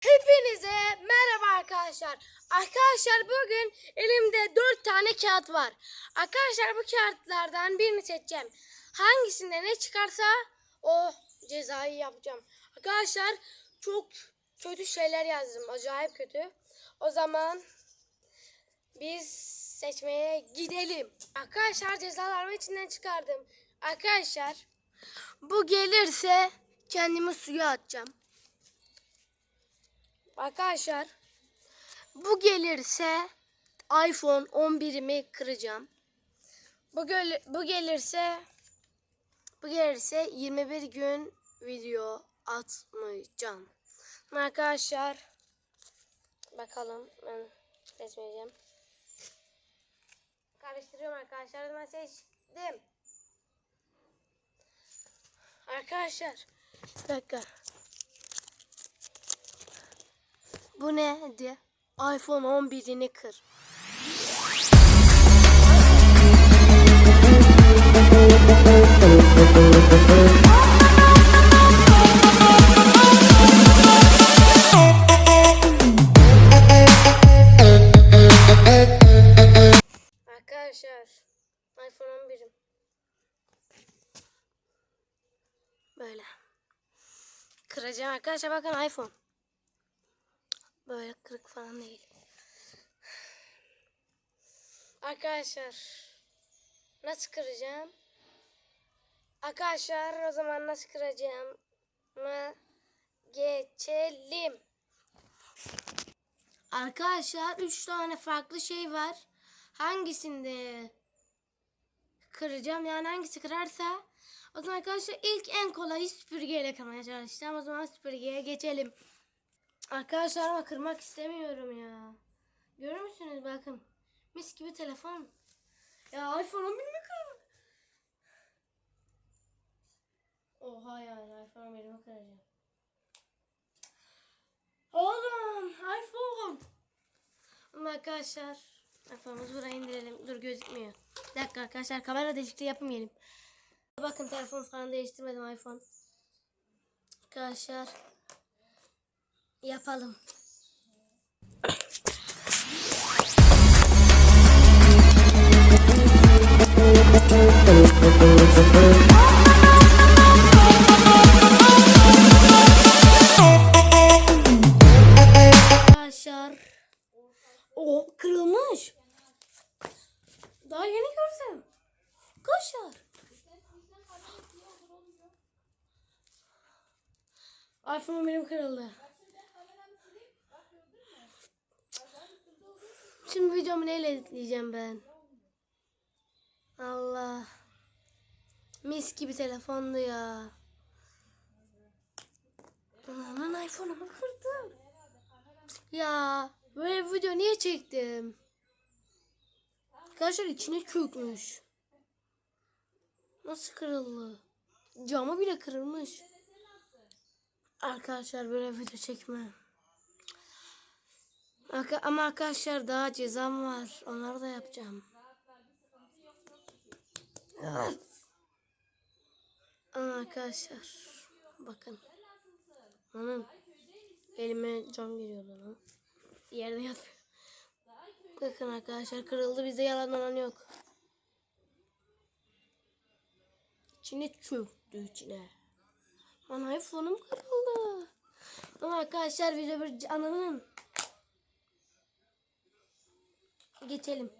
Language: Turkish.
Hepinize merhaba arkadaşlar. Arkadaşlar bugün elimde dört tane kağıt var. Arkadaşlar bu kağıtlardan birini seçeceğim. Hangisinde ne çıkarsa o cezayı yapacağım. Arkadaşlar çok kötü şeyler yazdım. Acayip kötü. O zaman biz seçmeye gidelim. Arkadaşlar cezalarımı içinden çıkardım. Arkadaşlar bu gelirse kendimi suya atacağım. Arkadaşlar bu gelirse iPhone 11'imi kıracağım. Bu, gel bu gelirse bu gelirse 21 gün video atmayacağım. Arkadaşlar bakalım ben seçmeyeceğim. Karıştırıyorum arkadaşlar ben seçtim. Arkadaşlar bir dakika. Bu ne diye? iPhone 11'ini kır. Arkadaşlar iPhone 11'im. Böyle. Kıracağım arkadaşlar bakın iPhone. Böyle kırık falan değil. Arkadaşlar nasıl kıracağım? Arkadaşlar o zaman nasıl kıracağım? mı geçelim. Arkadaşlar 3 tane farklı şey var. Hangisinde kıracağım yani hangisi kırarsa o zaman arkadaşlar ilk en kolay süpürgeyle kırmaya çalışacağım. O zaman süpürgeye geçelim. Arkadaşlar ama kırmak istemiyorum ya. Görür müsünüz bakın. Mis gibi telefon. Ya iPhone 11 mi kırdım? Oha yani iPhone 11'imi kıracağım. Oğlum iPhone. Arkadaşlar iPhone'umuzu buraya indirelim. Dur gözükmüyor. Bir dakika arkadaşlar kamera değişikliği yapmayalım. Bakın telefon falan değiştirmedim iPhone. Arkadaşlar yapalım. Arkadaşlar. O kırılmış. Daha yeni gördüm. Arkadaşlar. iPhone benim kırıldı. Şimdi videomu neyle editleyeceğim ben? Allah. Mis gibi telefondu ya. Aman iPhone'umu kırdım. Ya böyle video niye çektim? Arkadaşlar içine çökmüş. Nasıl kırıldı? Camı bile kırılmış. Arkadaşlar böyle video çekme. Ama arkadaşlar daha cezam var. Onları da yapacağım. Ama arkadaşlar bakın. Anam elime cam giriyor lan. Yerde yatmıyor. Bakın arkadaşlar kırıldı bizde yalan olan yok. İçine çöktü içine. Lan iPhone'um kırıldı. Ama arkadaşlar video bir ananın. Geçelim.